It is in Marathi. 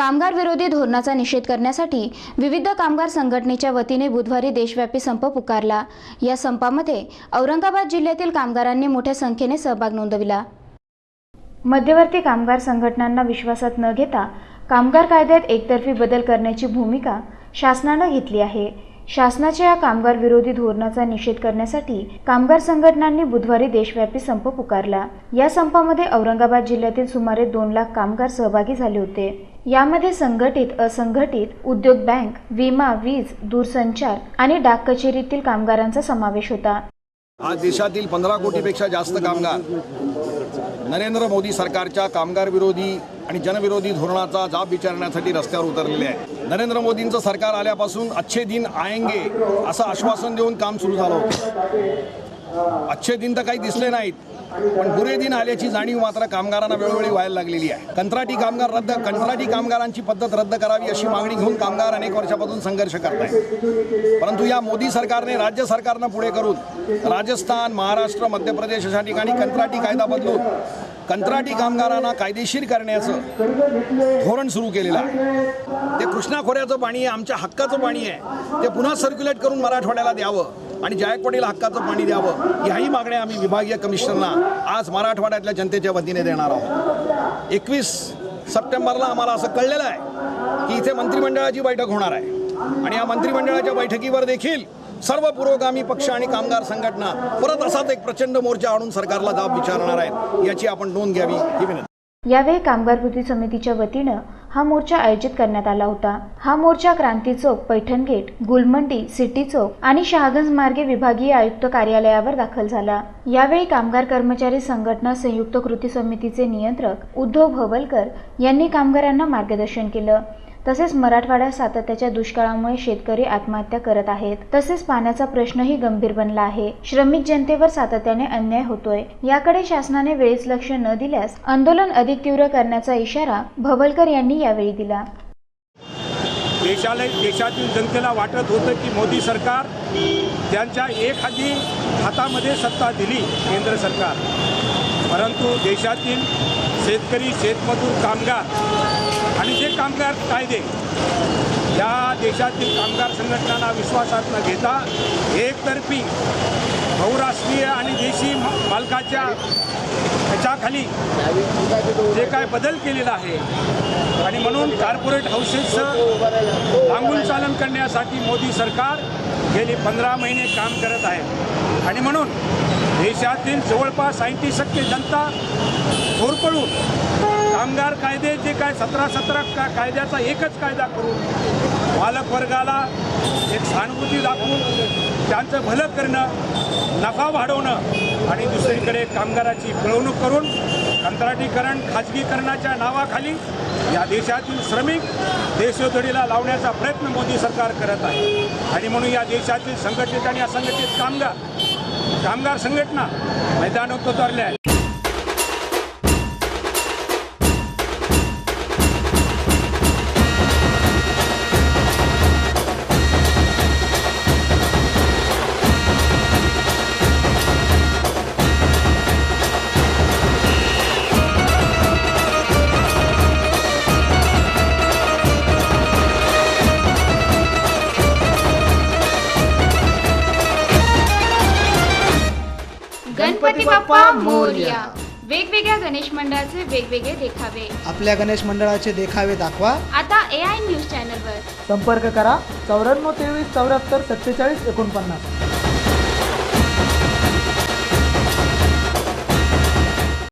कामगार विरोधी धोरणाचा निषेध करण्यासाठी विविध कामगार संघटनेच्या वतीने बुधवारी देशव्यापी संप पुकारला. या संपामध्ये औरंगाबाद जिल्ह्यातील कामगारांनी मोठ्या संख्येने सहभाग नोंदविला. मध्यवर्ती कामगार संघटनांना विश्वासात न घेता कामगार कायद्यात एकतर्फी बदल करण्याची भूमिका शासनानं घेतली आहे. शासनाच्या या कामगार विरोधी धोरणाचा निषेध करण्यासाठी कामगार संघटनांनी बुधवारी देशव्यापी संप पुकारला. या संपामध्ये औरंगाबाद जिल्ह्यातील सुमारे दोन लाख कामगार सहभागी झाले होते. यामध्ये संघटित असंघटित उद्योग बँक विमा वीज दूरसंचार आणि डाक कचेरीतील कामगारांचा समावेश होता. आज देशातील पंधरा कोटीपेक्षा जास्त कामगार नरेंद्र मोदी सरकारच्या कामगार विरोधी आणि जनविरोधी धोरणाचा जाब विचारण्यासाठी रस्त्यावर उतरलेले आहे नरेंद्र मोदींचं सरकार आल्यापासून अच्छे दिन आएंगे असं आश्वासन देऊन काम सुरू झालं होतं. अच्छे दिन तर काही दिसले नाहीत. पण बुरे दिन आल्याची जाणीव मात्र कामगारांना वेळोवेळी व्हायला लागलेली आहे. कंत्राटी कामगार रद्द कंत्राटी कामगारांची पद्धत रद्द करावी अशी मागणी घेऊन कामगार अनेक वर्षापासून संघर्ष करत आहेत परंतु या मोदी सरकारने राज्य सरकारनं पुढे करून राजस्थान महाराष्ट्र मध्य प्रदेश अशा ठिकाणी कंत्राटी कायदा बदलून कंत्राटी कामगारांना कायदेशीर करण्याचं धोरण सुरू केलेलं आहे. ते कृष्णा खोऱ्याचं पाणी आहे आमच्या हक्काचं पाणी आहे. ते पुन्हा सर्क्युलेट करून मराठवाड्याला द्यावं. आणि जायकवाडीला हक्काचं पाणी द्यावं याही मागण्या आम्ही विभागीय कमिशनरना आज मराठवाड्यातल्या जनतेच्या वतीने देणार आहोत. एकवीस सप्टेंबरला आम्हाला असं कळलेलं आहे की इथे मंत्रिमंडळाची बैठक होणार आहे. आणि या मंत्रिमंडळाच्या बैठकीवर देखील सर्व पुरोगामी पक्ष आणि कामगार संघटना परत असाच एक प्रचंड मोर्चा आणून सरकारला जाब विचारणार आहेत याची आपण नोंद घ्यावी ही विनंती. यावेळी कामगार कृती समितीच्या वतीनं हा मोर्चा आयोजित करण्यात आला होता. हा मोर्चा क्रांती चौक पैठण गेट गुलमंडी सिटी चौक आणि शहागंज मार्गे विभागीय आयुक्त कार्यालयावर दाखल झाला. यावेळी कामगार कर्मचारी संघटना संयुक्त कृती समितीचे नियंत्रक उद्धव भवलकर यांनी कामगारांना मार्गदर्शन केलं. तसेच मराठवाड्यात सातत्याच्या दुष्काळामुळे शेतकरी आत्महत्या करत आहेत. तसेच पाण्याचा प्रश्नही गंभीर बनला आहे. श्रमिक जनतेवर सातत्याने अन्याय होतोय. याकडे शासनाने वेळीच लक्ष न दिल्यास आंदोलन अधिक तीव्र करण्याचा इशारा भवलकर यांनी यावेळी दिला. देशाला देशातील जनतेला वाटत होतं की मोदी सरकार त्यांच्या एखादी हातामध्ये सत्ता दिली केंद्र सरकार. परंतु देशातील शेतकरी शेतमजूर कामगार आणि जे कामगार कायदे या देशातील कामगार संघटनांना विश्वासात न घेता एकतर्फी बहुराष्ट्रीय आणि देशी मा- मालकाच्या ह्याच्याखाली जे काय बदल केलेला आहे आणि म्हणून कॉर्पोरेट हाऊसेसचं लागून चालन करण्यासाठी मोदी सरकार गेली पंधरा महिने काम करत आहे. आणि म्हणून देशातील जवळपास ऐंशी टक्के जनता होरपळून कामगार कायदे जे काय सतरा सतरा का कायद्याचा एकच कायदा करून मालक वर्गाला एक सहानुभूती दाखवून त्यांचं भलं करणं नफा वाढवणं आणि दुसरीकडे कामगाराची पिळवणूक करून कंत्राटीकरण खाजगीकरणाच्या नावाखाली या देशातील श्रमिक देशोधडीला लावण्याचा प्रयत्न मोदी सरकार करत आहे. आणि म्हणून या देशातील संघटित आणि असंघटित कामगार कामगार संघटना मैदानात उतरल्या आहेत. गणपती बाप्पा मोरया. वेगवेगळ्या गणेश मंडळाचे वेगवेगळे देखावे. आपल्या गणेश मंडळाचे देखावे दाखवा. आता ए आय न्यूज चॅनलवर. संपर्क करा चौऱ्याण्णव तेवीस चौऱ्याहत्तर सत्तेचाळीस एकोणपन्नास.